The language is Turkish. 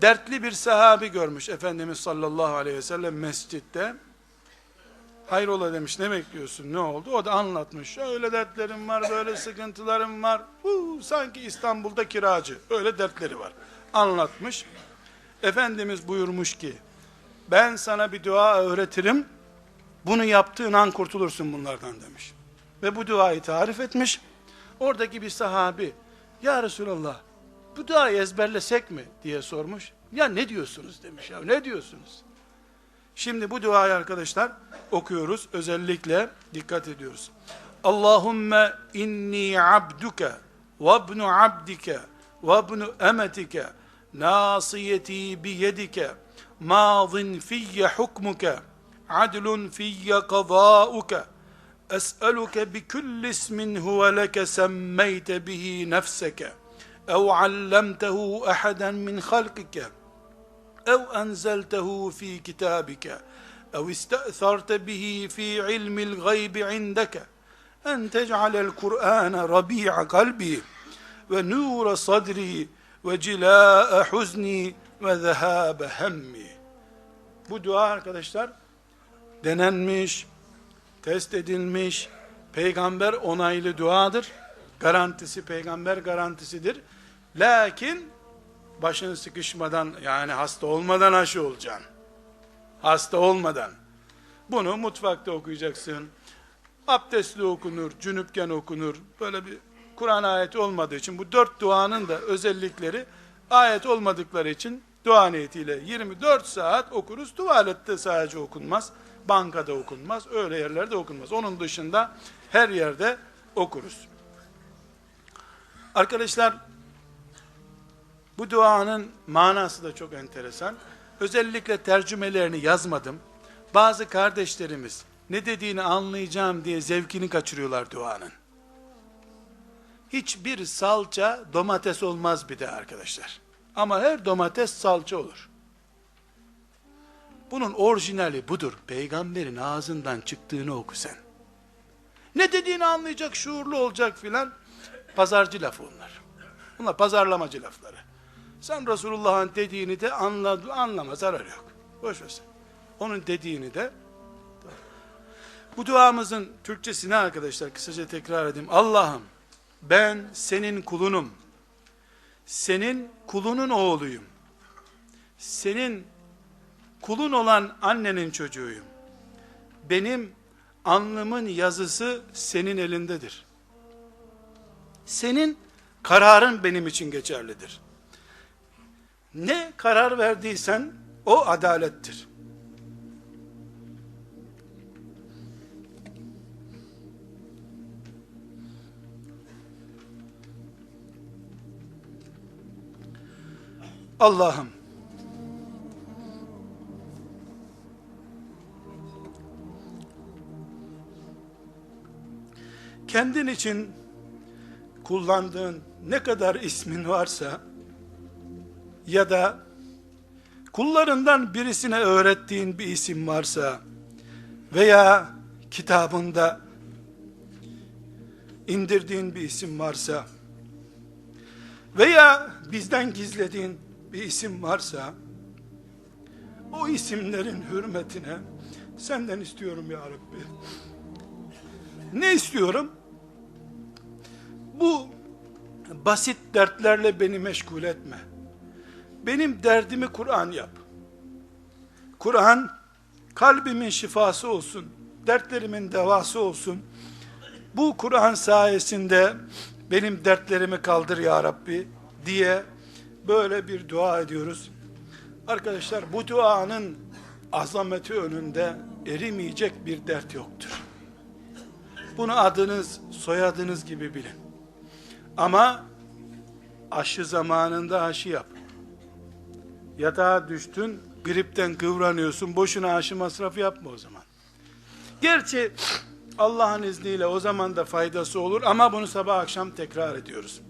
dertli bir sahabi görmüş Efendimiz sallallahu aleyhi ve sellem mescitte. Hayrola demiş ne bekliyorsun ne oldu? O da anlatmış. Şöyle dertlerim var böyle sıkıntılarım var. Huu, sanki İstanbul'da kiracı. Öyle dertleri var. Anlatmış. Efendimiz buyurmuş ki ben sana bir dua öğretirim. Bunu yaptığın an kurtulursun bunlardan demiş. Ve bu duayı tarif etmiş. Oradaki bir sahabi ya Resulallah bu duayı ezberlesek mi diye sormuş. Ya ne diyorsunuz demiş ya ne diyorsunuz? Şimdi bu duayı arkadaşlar okuyoruz. Özellikle dikkat ediyoruz. Allahümme inni abduke ve ibnu abdike ve ibnu emetike nasiyeti biyedike mazin fiyye hukmuke adlun fiyye kazauke es'eluke bi kulli ismin huve leke semmeyte bihi nefseke أو علمته أحدا من خلقك أو أنزلته في كتابك أو استأثرت به في علم الغيب عندك أن تجعل القرآن ربيع قلبي ونور صدري وجلاء حزني وذهاب همي Bu dua arkadaşlar denenmiş, test edilmiş, peygamber onaylı duadır. Garantisi peygamber garantisidir. Lakin başın sıkışmadan yani hasta olmadan aşı olacaksın. Hasta olmadan. Bunu mutfakta okuyacaksın. Abdestli okunur, cünüpken okunur. Böyle bir Kur'an ayeti olmadığı için bu dört duanın da özellikleri ayet olmadıkları için dua niyetiyle 24 saat okuruz. Tuvalette sadece okunmaz. Bankada okunmaz. Öyle yerlerde okunmaz. Onun dışında her yerde okuruz. Arkadaşlar bu duanın manası da çok enteresan. Özellikle tercümelerini yazmadım. Bazı kardeşlerimiz ne dediğini anlayacağım diye zevkini kaçırıyorlar duanın. Hiçbir salça domates olmaz bir de arkadaşlar. Ama her domates salça olur. Bunun orijinali budur. Peygamberin ağzından çıktığını oku sen. Ne dediğini anlayacak, şuurlu olacak filan. Pazarcı lafı onlar. Bunlar pazarlamacı lafları. Sen Resulullah'ın dediğini de anla, anlama, zararı yok. Boş ver sen. Onun dediğini de bu duamızın Türkçesini arkadaşlar kısaca tekrar edeyim. Allah'ım ben senin kulunum. Senin kulunun oğluyum. Senin kulun olan annenin çocuğuyum. Benim alnımın yazısı senin elindedir. Senin kararın benim için geçerlidir. Ne karar verdiysen o adalettir. Allah'ım kendin için kullandığın ne kadar ismin varsa ya da kullarından birisine öğrettiğin bir isim varsa veya kitabında indirdiğin bir isim varsa veya bizden gizlediğin bir isim varsa o isimlerin hürmetine senden istiyorum ya Rabbi. Ne istiyorum? Bu basit dertlerle beni meşgul etme. Benim derdimi Kur'an yap. Kur'an kalbimin şifası olsun, dertlerimin devası olsun. Bu Kur'an sayesinde benim dertlerimi kaldır ya Rabbi diye böyle bir dua ediyoruz. Arkadaşlar bu duanın azameti önünde erimeyecek bir dert yoktur. Bunu adınız, soyadınız gibi bilin. Ama aşı zamanında aşı yap. Yatağa düştün, gripten kıvranıyorsun, boşuna aşı masrafı yapma o zaman. Gerçi Allah'ın izniyle o zaman da faydası olur ama bunu sabah akşam tekrar ediyoruz.